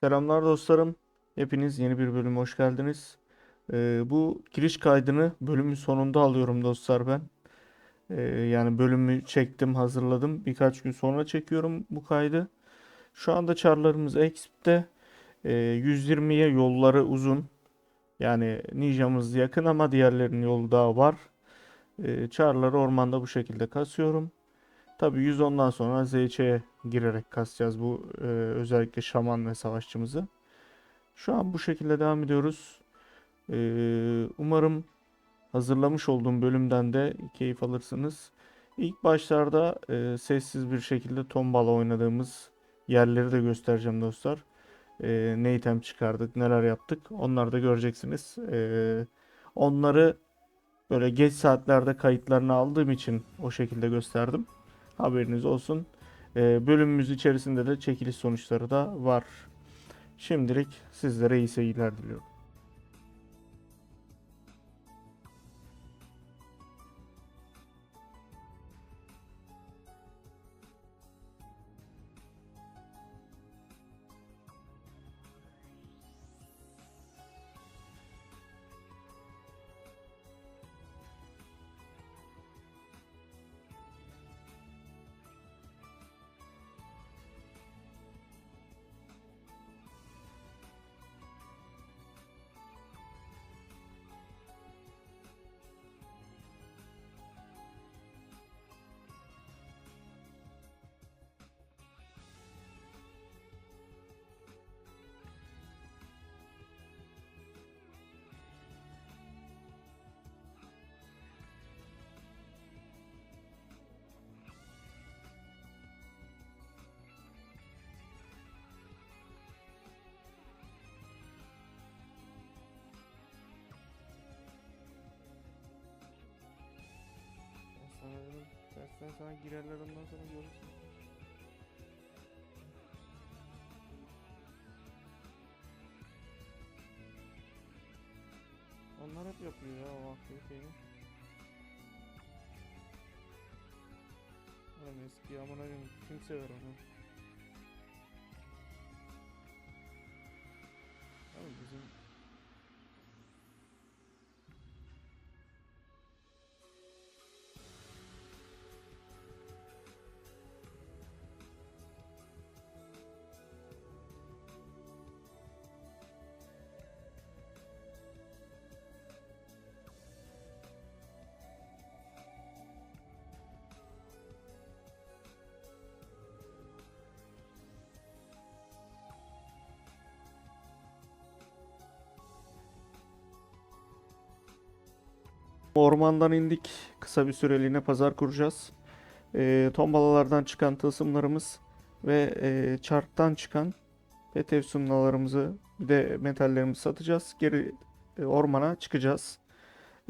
Selamlar dostlarım. Hepiniz yeni bir bölüme hoş geldiniz. Ee, bu giriş kaydını bölümün sonunda alıyorum dostlar ben. Ee, yani bölümü çektim, hazırladım. Birkaç gün sonra çekiyorum bu kaydı. Şu anda çarlarımız Exp'te. Ee, 120'ye yolları uzun. Yani Ninja'mız yakın ama diğerlerinin yolu daha var. Ee, çarları ormanda bu şekilde kasıyorum. Tabii 110'dan sonra ZC'ye girerek kasacağız bu e, özellikle şaman ve savaşçımızı. Şu an bu şekilde devam ediyoruz. Ee, umarım hazırlamış olduğum bölümden de keyif alırsınız. İlk başlarda e, sessiz bir şekilde tombala oynadığımız yerleri de göstereceğim dostlar. E, ne item çıkardık, neler yaptık onları da göreceksiniz. E, onları böyle geç saatlerde kayıtlarını aldığım için o şekilde gösterdim. Haberiniz olsun. Ee, bölümümüz içerisinde de çekiliş sonuçları da var. Şimdilik sizlere iyi seyirler diliyorum. Dersten sana girerler ondan sonra görürsün. Onlar hep yapıyor ya o aktiviteyi. Ulan eski amına koyayım kim sever onu? Ormandan indik. Kısa bir süreliğine pazar kuracağız. Ee, tombalalardan çıkan tılsımlarımız ve e, çarktan çıkan pet efsunlalarımızı bir de metallerimizi satacağız. Geri e, ormana çıkacağız.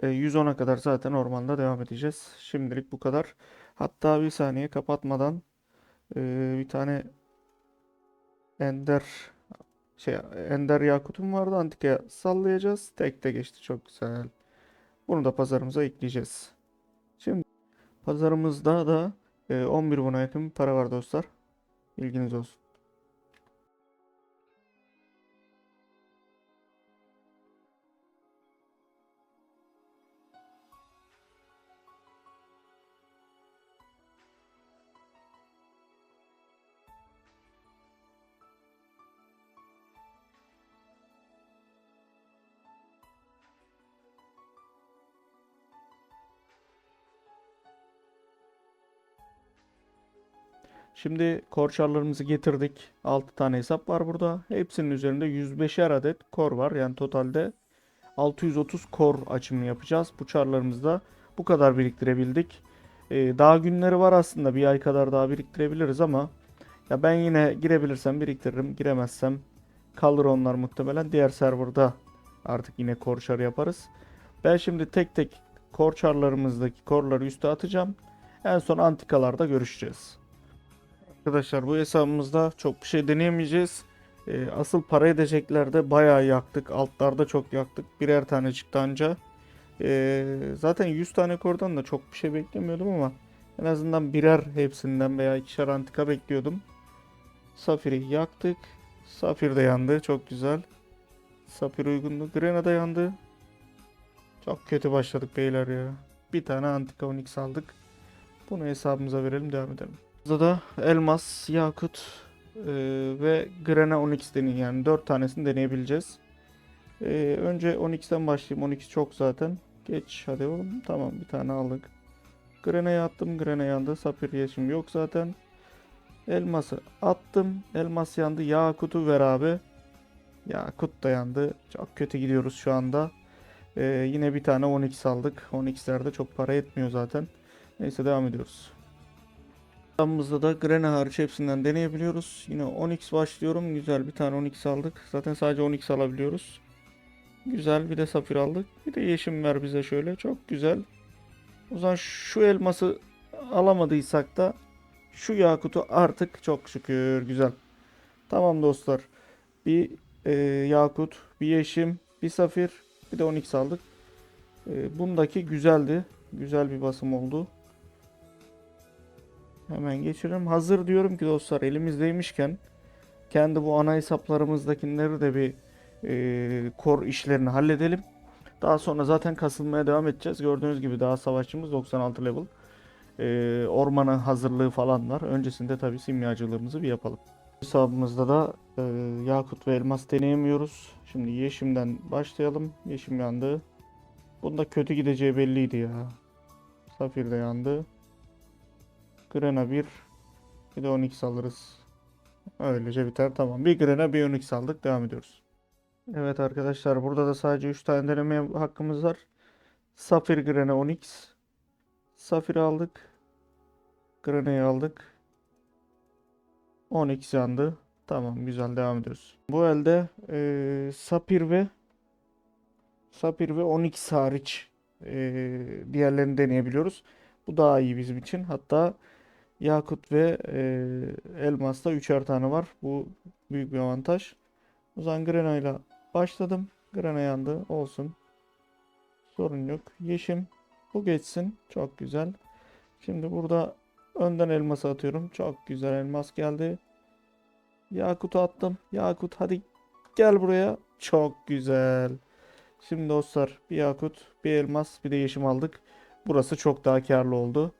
E, 110'a kadar zaten ormanda devam edeceğiz. Şimdilik bu kadar. Hatta bir saniye kapatmadan e, bir tane Ender şey Ender Yakut'um vardı. Antika'ya sallayacağız. Tek de geçti. Çok güzel. Bunu da pazarımıza ekleyeceğiz. Şimdi pazarımızda da e, 11 buna yakın para var dostlar. Bilginiz olsun. Şimdi korçarlarımızı getirdik. 6 tane hesap var burada. Hepsinin üzerinde 105'er adet kor var. Yani totalde 630 kor açımı yapacağız. Bu çarlarımızda bu kadar biriktirebildik. Ee, daha günleri var aslında. Bir ay kadar daha biriktirebiliriz ama ya ben yine girebilirsem biriktiririm. Giremezsem kalır onlar muhtemelen. Diğer serverda artık yine kor çarı yaparız. Ben şimdi tek tek kor çarlarımızdaki korları üste atacağım. En son antikalarda görüşeceğiz. Arkadaşlar bu hesabımızda çok bir şey deneyemeyeceğiz. Ee, asıl para edeceklerde bayağı yaktık. Altlarda çok yaktık. Birer tane çıktı anca. Ee, zaten 100 tane kordan da çok bir şey beklemiyordum ama en azından birer hepsinden veya ikişer antika bekliyordum. Safir'i yaktık. Safir de yandı. Çok güzel. Safir uygundu. Grena da yandı. Çok kötü başladık beyler ya. Bir tane antika onyx aldık. Bunu hesabımıza verelim devam edelim. Burada da elmas, yakut e, ve grena onyx deneyin yani 4 tanesini deneyebileceğiz. E, önce onyx'ten başlayayım. Onyx çok zaten. Geç hadi oğlum. Tamam bir tane aldık. Grena'ya attım. Grena yandı. Safir yaşım yok zaten. Elması attım. Elmas yandı. Yakut'u ver abi. Yakut da yandı. Çok kötü gidiyoruz şu anda. Ee, yine bir tane 12 aldık. 12'lerde çok para etmiyor zaten. Neyse devam ediyoruz. Hesabımızda da Grena hariç hepsinden deneyebiliyoruz. Yine 12 başlıyorum. Güzel bir tane 12 aldık. Zaten sadece 12 alabiliyoruz. Güzel bir de safir aldık. Bir de yeşim ver bize şöyle. Çok güzel. O zaman şu elması alamadıysak da şu yakutu artık çok şükür güzel. Tamam dostlar. Bir e, yakut, bir yeşim, bir safir, bir de 12 aldık. E, bundaki güzeldi. Güzel bir basım oldu. Hemen geçirelim. Hazır diyorum ki dostlar elimizdeymişken kendi bu ana hesaplarımızdakileri de bir e, kor işlerini halledelim. Daha sonra zaten kasılmaya devam edeceğiz. Gördüğünüz gibi daha savaşçımız 96 level. E, ormana hazırlığı falan var. Öncesinde tabii simyacılığımızı bir yapalım. Hesabımızda da e, yakut ve elmas deneyemiyoruz. Şimdi yeşimden başlayalım. Yeşim yandı. Bunda kötü gideceği belliydi ya. Safir de yandı. Grena 1. Bir de 12 alırız. Öylece biter. Tamam. Bir Grena bir 12 aldık. Devam ediyoruz. Evet arkadaşlar burada da sadece 3 tane deneme hakkımız var. Safir Grena 12. Safir aldık. Grena'yı aldık. 12 yandı. Tamam güzel devam ediyoruz. Bu elde eee Sapir ve Sapir ve 12 hariç eee, diğerlerini deneyebiliyoruz. Bu daha iyi bizim için. Hatta Yakut ve eee Elmas'ta üçer tane var. Bu büyük bir avantaj. O zaman Grena ile başladım. Grena yandı. Olsun. Sorun yok. Yeşim. Bu geçsin. Çok güzel. Şimdi burada önden elması atıyorum. Çok güzel elmas geldi. Yakut'u attım. Yakut hadi gel buraya. Çok güzel. Şimdi dostlar bir yakut, bir elmas, bir de yeşim aldık. Burası çok daha karlı oldu.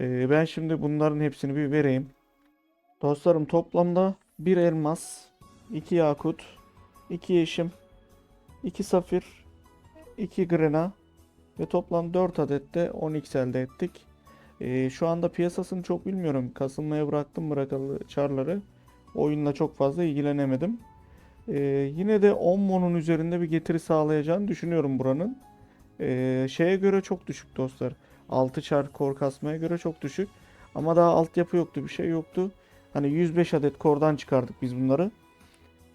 Ee, ben şimdi bunların hepsini bir vereyim. Dostlarım toplamda bir elmas, iki yakut, iki yeşim, iki safir, iki grena ve toplam 4 adet de 10x elde ettik. Ee, şu anda piyasasını çok bilmiyorum. Kasılmaya bıraktım bırakalı çarları. Oyunla çok fazla ilgilenemedim. Ee, yine de 10 monun üzerinde bir getiri sağlayacağını düşünüyorum buranın. Ee, şeye göre çok düşük dostlar. 6 çar kor kasmaya göre çok düşük. Ama daha altyapı yoktu, bir şey yoktu. Hani 105 adet kordan çıkardık biz bunları.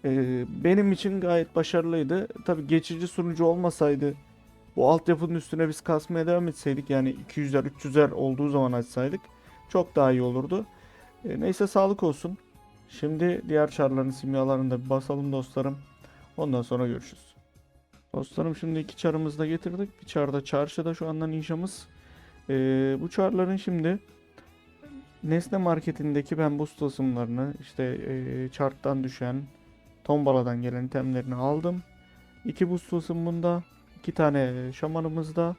Ee, benim için gayet başarılıydı. Tabi geçici sunucu olmasaydı bu altyapının üstüne biz kasmaya devam etseydik yani 200'ler 300'ler olduğu zaman açsaydık çok daha iyi olurdu. Ee, neyse sağlık olsun. Şimdi diğer çarların simyalarını da bir basalım dostlarım. Ondan sonra görüşürüz. Dostlarım şimdi iki çarımızı da getirdik. Bir çar da çarşıda şu anda ninjamız. Ee, bu çarların şimdi Nesne marketindeki ben boost tılsımlarını işte e, charttan düşen tombaladan gelen itemlerini aldım. İki boost tılsım bunda. iki tane şamanımızda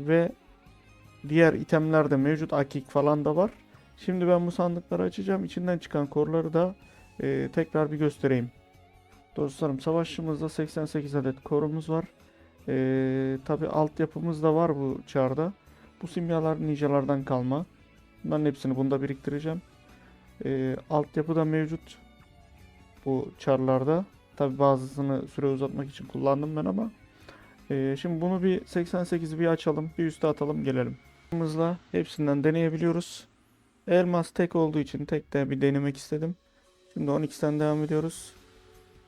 ve diğer itemler de mevcut. Akik falan da var. Şimdi ben bu sandıkları açacağım. İçinden çıkan korları da e, tekrar bir göstereyim. Dostlarım savaşçımızda 88 adet korumuz var. E, Tabi altyapımız da var bu çarda. Bu simyalar ninjalardan kalma. Bunların hepsini bunda biriktireceğim. E, altyapı da mevcut. Bu çarlarda. Tabi bazısını süre uzatmak için kullandım ben ama. E, şimdi bunu bir 88'i bir açalım. Bir üste atalım gelelim. Hızla hepsinden deneyebiliyoruz. Elmas tek olduğu için tek de bir denemek istedim. Şimdi 12'den devam ediyoruz.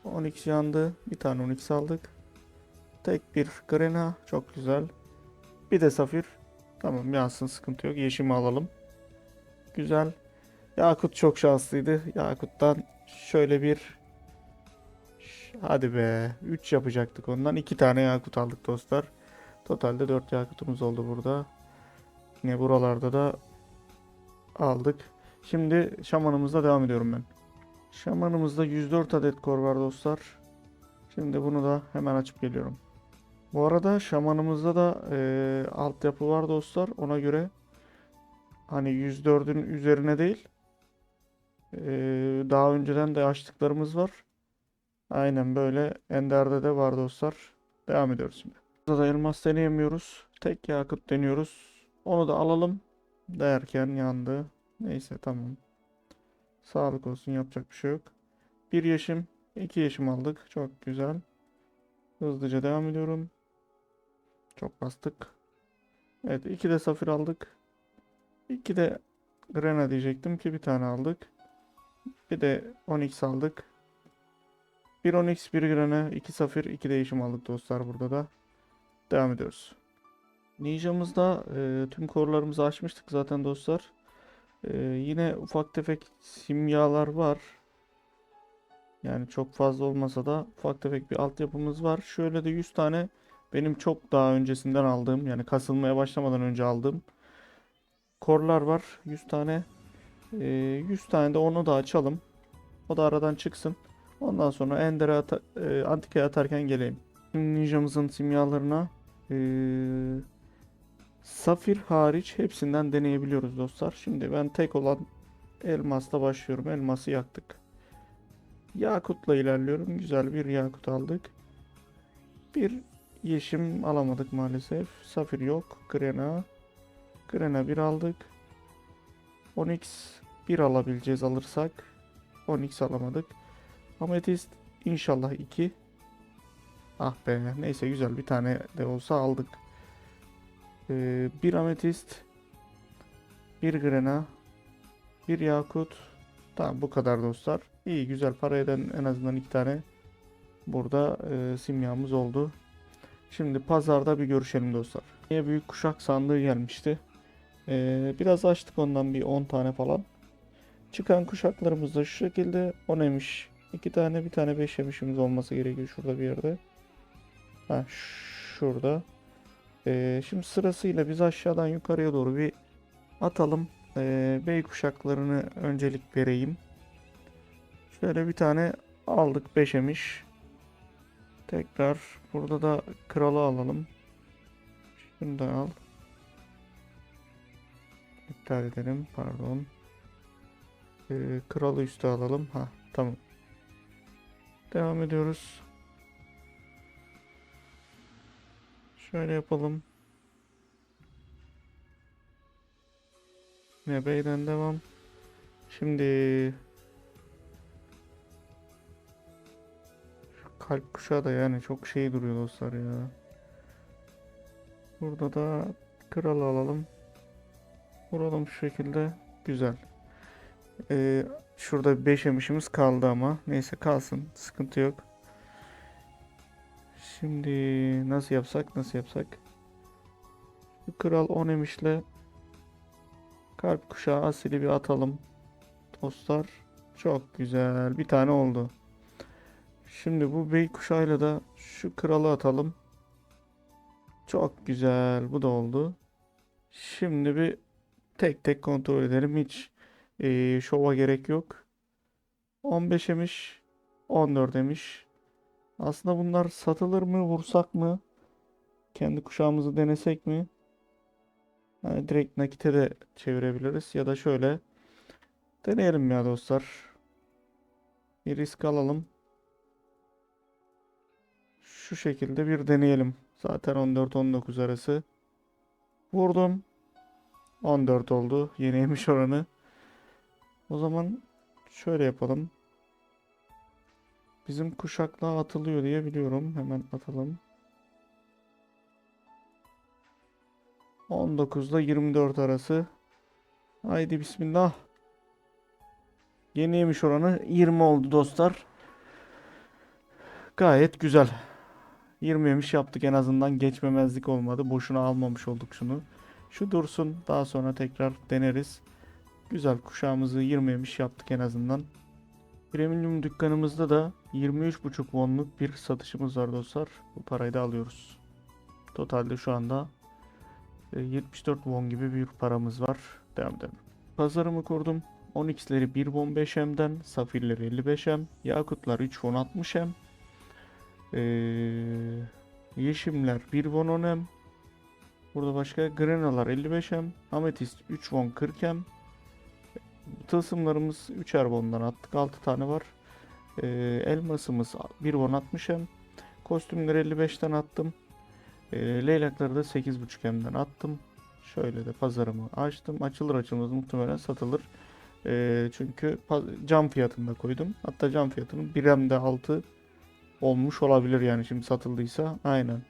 12 yandı. Bir tane 12 aldık. Tek bir Grena. Çok güzel. Bir de Safir. Tamam yansın sıkıntı yok. Yeşimi alalım. Güzel. Yakut çok şanslıydı. Yakut'tan şöyle bir Hadi be. 3 yapacaktık ondan. 2 tane yakut aldık dostlar. Totalde 4 yakutumuz oldu burada. Yine buralarda da aldık. Şimdi şamanımızla devam ediyorum ben. Şamanımızda 104 adet kor var dostlar. Şimdi bunu da hemen açıp geliyorum. Bu arada şamanımızda da eee altyapı var dostlar. Ona göre hani 104'ün üzerine değil eee, daha önceden de açtıklarımız var. Aynen böyle Ender'de de var dostlar. Devam ediyoruz şimdi. Burada da elmas deneyemiyoruz. Tek yakıt deniyoruz. Onu da alalım derken yandı. Neyse tamam. Sağlık olsun yapacak bir şey yok. Bir yeşim, iki yeşim aldık. Çok güzel. Hızlıca devam ediyorum. Çok bastık. Evet iki de safir aldık. İki de grena diyecektim ki bir tane aldık. Bir de onyx aldık. Bir onyx, bir grena, iki safir, iki değişim aldık dostlar burada da. Devam ediyoruz. Ninja'mızda e, tüm korlarımızı açmıştık zaten dostlar. E, yine ufak tefek simyalar var. Yani çok fazla olmasa da ufak tefek bir altyapımız var. Şöyle de 100 tane benim çok daha öncesinden aldığım yani kasılmaya başlamadan önce aldığım korlar var. 100 tane. E, 100 tane de onu da açalım. O da aradan çıksın. Ondan sonra Ender'e ata- e, Antika'ya atarken geleyim. Şimdi Ninja'mızın simyalarına e, Safir hariç hepsinden deneyebiliyoruz dostlar. Şimdi ben tek olan elmasla başlıyorum. Elması yaktık. Yakut'la ilerliyorum. Güzel bir yakut aldık. Bir yeşim alamadık maalesef. Safir yok. Grena. Grena bir aldık. Onyx bir alabileceğiz alırsak. Onyx alamadık. Ametist inşallah 2. Ah be neyse güzel bir tane de olsa aldık. Ee, bir ametist, bir grena, bir yakut. Tamam bu kadar dostlar. İyi güzel para eden en azından iki tane burada e, simyamız oldu. Şimdi pazarda bir görüşelim dostlar. Niye büyük kuşak sandığı gelmişti. Ee, biraz açtık ondan bir 10 tane falan. Çıkan kuşaklarımız da şu şekilde 10 emiş. 2 tane bir tane 5 emişimiz olması gerekiyor şurada bir yerde. Ha şurada. Ee, şimdi sırasıyla biz aşağıdan yukarıya doğru bir atalım. Ee, bey kuşaklarını öncelik vereyim. Şöyle bir tane aldık 5 emiş. Tekrar burada da kralı alalım. Şunu da al. İptal edelim pardon. Ee, kralı üste alalım. Ha tamam. Devam ediyoruz. Şöyle yapalım. Yine beyden devam. Şimdi kalp kuşağı da yani çok şey duruyor dostlar ya. Burada da kralı alalım. Vuralım şu şekilde. Güzel. Ee, şurada 5 emişimiz kaldı ama. Neyse kalsın. Sıkıntı yok. Şimdi nasıl yapsak nasıl yapsak? Kral 10 emişle kalp kuşağı asili bir atalım. Dostlar çok güzel bir tane oldu. Şimdi bu bey kuşağıyla da şu kralı atalım. Çok güzel bu da oldu. Şimdi bir tek tek kontrol edelim. Hiç eee, şova gerek yok. 15 emiş 14 emiş. Aslında bunlar satılır mı, vursak mı? Kendi kuşağımızı denesek mi? Yani direkt nakite de çevirebiliriz. Ya da şöyle deneyelim ya dostlar. Bir risk alalım. Şu şekilde bir deneyelim. Zaten 14-19 arası. Vurdum. 14 oldu. Yeniymiş oranı. O zaman şöyle yapalım. Bizim kuşaklığa atılıyor diye biliyorum. Hemen atalım. 19 ile 24 arası. Haydi bismillah. Yeni yemiş oranı 20 oldu dostlar. Gayet güzel. 20 yemiş yaptık en azından geçmemezlik olmadı. Boşuna almamış olduk şunu. Şu dursun daha sonra tekrar deneriz. Güzel kuşağımızı 20 yemiş yaptık en azından. Premium dükkanımızda da 23,5 wonluk bir satışımız var dostlar. Bu parayı da alıyoruz. Totalde şu anda e, 74 won gibi bir paramız var. Devam edelim. Pazarımı kurdum. Onyx'leri 1 won 5M'den, Safirleri 55M, Yakutlar 3 won 60M, ee, Yeşimler 1 won 10M, Burada başka Grenalar 55M, Ametist 3 won 40M, Tılsımlarımız 3'er won'dan attık 6 tane var. Ee, elmasımız 1 won 60M, kostümleri 55'ten attım. Ee, leylakları da 8.5M'den attım. Şöyle de pazarımı açtım. Açılır açılmaz muhtemelen satılır. Ee, çünkü cam fiyatında koydum. Hatta cam fiyatının 1M'de 6 olmuş olabilir yani şimdi satıldıysa. Aynen.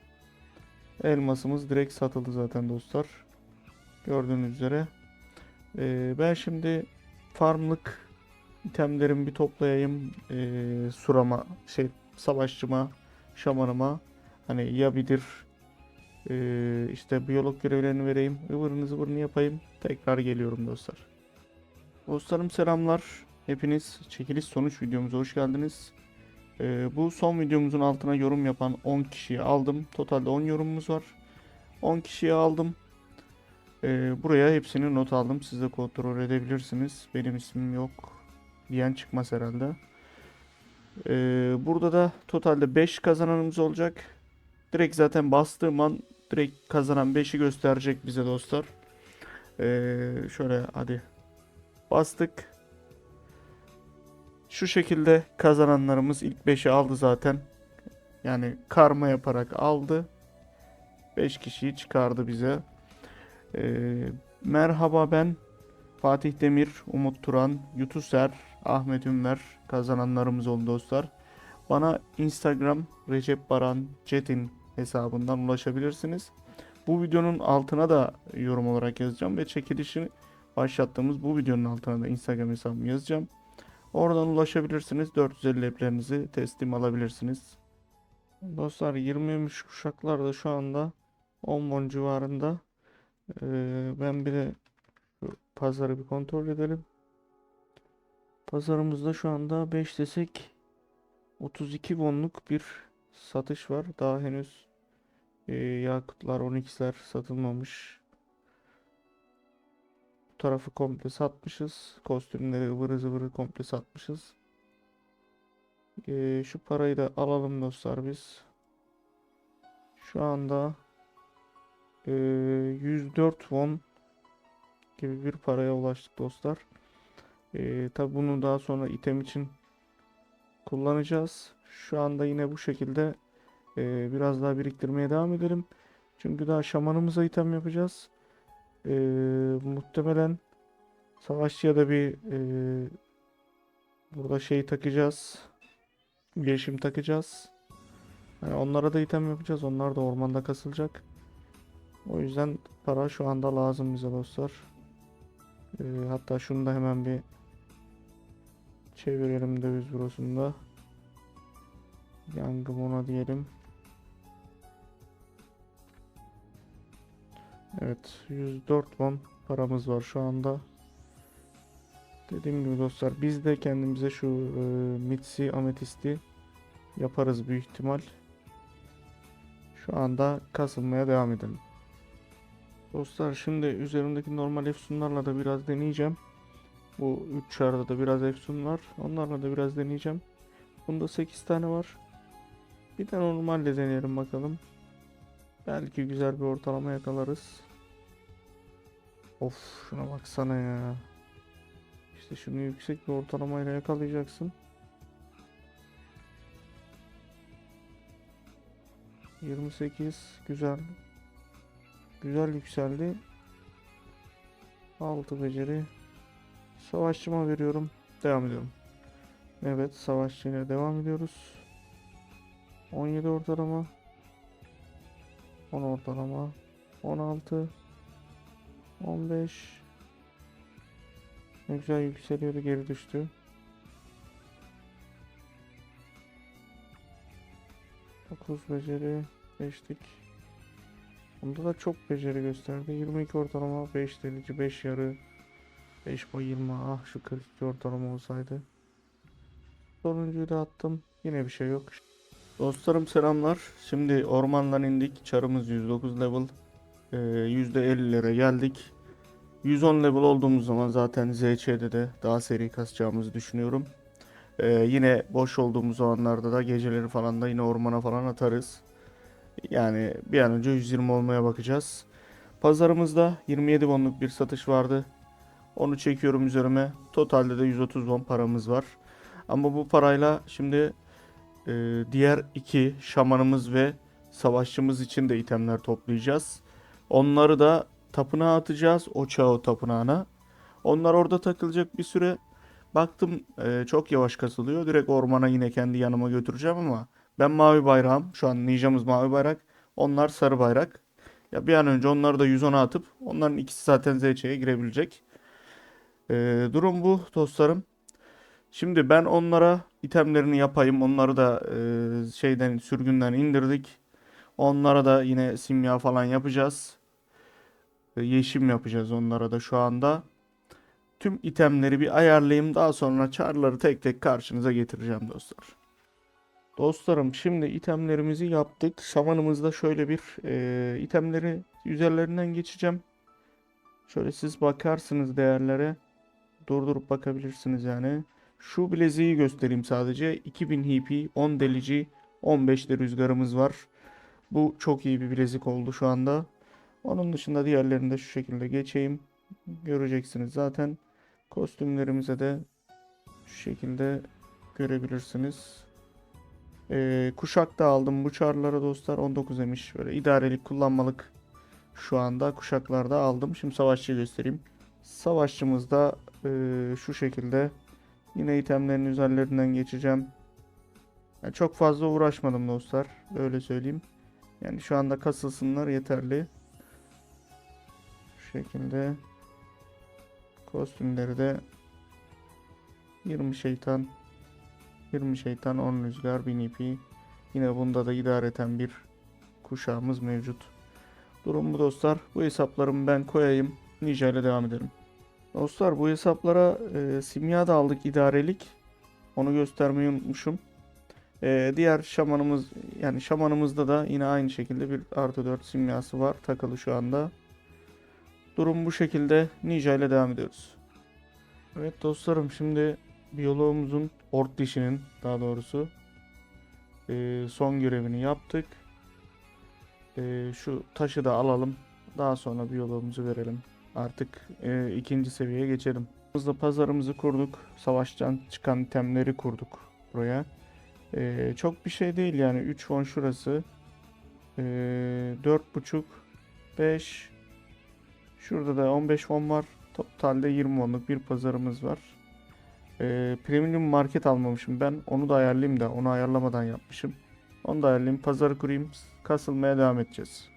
Elmasımız direkt satıldı zaten dostlar. Gördüğünüz üzere. Ee, ben şimdi farmlık itemlerimi bir toplayayım. Ee, surama, şey savaşçıma, şamanıma. Hani ya bilir ee, işte biyolog görevlerini vereyim. ıvırını zıvırını yapayım. Tekrar geliyorum dostlar. Dostlarım selamlar. Hepiniz çekiliş sonuç videomuza hoş geldiniz. Ee, bu son videomuzun altına yorum yapan 10 kişiyi aldım. Totalde 10 yorumumuz var. 10 kişiyi aldım. Ee, buraya hepsini not aldım. Siz de kontrol edebilirsiniz. Benim ismim yok diyen çıkmaz herhalde. Ee, burada da totalde 5 kazananımız olacak. Direkt zaten bastığım an direkt kazanan 5'i gösterecek bize dostlar. Ee, şöyle hadi bastık. Şu şekilde kazananlarımız ilk 5'i aldı zaten. Yani karma yaparak aldı. 5 kişiyi çıkardı bize. Ee, merhaba ben Fatih Demir, Umut Turan, Yutuser, Ahmet Ünver kazananlarımız oldu dostlar. Bana Instagram Recep Baran Çetin hesabından ulaşabilirsiniz. Bu videonun altına da yorum olarak yazacağım ve çekilişini başlattığımız bu videonun altına da Instagram hesabımı yazacağım. Oradan ulaşabilirsiniz. 450 eplerinizi teslim alabilirsiniz. Dostlar 23 kuşaklar da şu anda 10 won civarında. Ee, ben bir de pazarı bir kontrol edelim. Pazarımızda şu anda 5 desek 32 wonluk bir satış var. Daha henüz e, yakutlar, onyxler satılmamış. Tarafı komple satmışız. Kostümleri ıvırı zıvırı komple satmışız. E, şu parayı da alalım dostlar biz. Şu anda e, 104 won gibi bir paraya ulaştık dostlar. E, tabi bunu daha sonra item için kullanacağız. Şu anda yine bu şekilde e, biraz daha biriktirmeye devam edelim. Çünkü daha şamanımıza item yapacağız. E, muhtemelen savaşçıya da bir e, burada şey takacağız. Yeşim takacağız. Yani onlara da item yapacağız. Onlar da ormanda kasılacak. O yüzden para şu anda lazım bize dostlar. E, hatta şunu da hemen bir çevirelim döviz bürosunda. Yangım ona diyelim. Evet 104 won paramız var şu anda. Dediğim gibi dostlar biz de kendimize şu e, Mitsi Ametisti yaparız büyük ihtimal. Şu anda kasılmaya devam edelim. Dostlar şimdi üzerimdeki normal efsunlarla da biraz deneyeceğim. Bu 3 çarda da biraz efsun var. Onlarla da biraz deneyeceğim. Bunda 8 tane var. Bir de normalde deneyelim bakalım. Belki güzel bir ortalama yakalarız. Of şuna baksana ya. İşte şunu yüksek bir ortalamayla yakalayacaksın. Yirmi sekiz güzel. Güzel yükseldi. Altı beceri. Savaşçıma veriyorum. Devam ediyorum. Evet savaşçıyla devam ediyoruz. 17 ortalama. 10 ortalama. 16. 15. Ne güzel yükseliyordu geri düştü. Dokuz beceri geçtik. Bunda da çok beceri gösterdi. 22 ortalama, 5 delici, 5 yarı, 5 bayılma. Ah şu 42 ortalama olsaydı. Sonuncuyu da attım. Yine bir şey yok. Dostlarım selamlar. Şimdi ormandan indik. Çarımız 109 level. Ee, %50'lere geldik. 110 level olduğumuz zaman zaten ZC'de de daha seri kasacağımızı düşünüyorum. Ee, yine boş olduğumuz zamanlarda da geceleri falan da yine ormana falan atarız. Yani bir an önce 120 olmaya bakacağız. Pazarımızda 27 wonluk bir satış vardı. Onu çekiyorum üzerime. Totalde de 130 won paramız var. Ama bu parayla şimdi e, diğer iki şamanımız ve savaşçımız için de itemler toplayacağız. Onları da tapınağa atacağız. O Çao tapınağına. Onlar orada takılacak bir süre. Baktım e, çok yavaş kasılıyor. Direkt ormana yine kendi yanıma götüreceğim ama ben mavi bayrağım. Şu an ninjamız mavi bayrak. Onlar sarı bayrak. Ya bir an önce onları da 110'a atıp onların ikisi zaten ZC'ye girebilecek. E, durum bu dostlarım. Şimdi ben onlara itemlerini yapayım. Onları da e, şeyden sürgünden indirdik. Onlara da yine simya falan yapacağız. E, Yeşim yapacağız onlara da şu anda. Tüm itemleri bir ayarlayayım. Daha sonra çarları tek tek karşınıza getireceğim dostlar. Dostlarım şimdi itemlerimizi yaptık. Şamanımızda şöyle bir e, itemleri üzerlerinden geçeceğim. Şöyle siz bakarsınız değerlere. Durdurup bakabilirsiniz yani. Şu bileziği göstereyim sadece. 2000 HP, 10 delici, 15 de rüzgarımız var. Bu çok iyi bir bilezik oldu şu anda. Onun dışında diğerlerini de şu şekilde geçeyim. Göreceksiniz zaten. Kostümlerimize de şu şekilde görebilirsiniz. Ee, kuşak da aldım bu çarlara dostlar. 19 emiş. Böyle idarelik kullanmalık şu anda kuşaklarda aldım. Şimdi savaşçıyı göstereyim. Savaşçımız da ee, şu şekilde. Yine itemlerin üzerlerinden geçeceğim. Yani çok fazla uğraşmadım dostlar. Öyle söyleyeyim. Yani şu anda kasılsınlar yeterli. Şu şekilde. Kostümleri de 20 şeytan 20 şeytan 10 rüzgar 1000 ipi. Yine bunda da idareten bir kuşağımız mevcut. Durum bu dostlar. Bu hesaplarımı ben koyayım. Ninja ile devam edelim. Dostlar bu hesaplara e, simya da aldık idarelik. Onu göstermeyi unutmuşum. E, diğer şamanımız yani şamanımızda da yine aynı şekilde bir artı 4 simyası var takılı şu anda. Durum bu şekilde Ninja ile devam ediyoruz. Evet dostlarım şimdi biyoloğumuzun ort dişinin daha doğrusu e, son görevini yaptık. E, şu taşı da alalım. Daha sonra biyoloğumuzu verelim. Artık e, ikinci seviyeye geçelim. Hızla pazarımızı kurduk. Savaştan çıkan itemleri kurduk buraya. E, çok bir şey değil yani 3 won şurası. E, 4.5 5 Şurada da 15 won var. Totalde 20 wonluk bir pazarımız var. E, premium market almamışım ben. Onu da ayarlayayım da onu ayarlamadan yapmışım. Onu da ayarlayayım. Pazarı kurayım. Kasılmaya devam edeceğiz.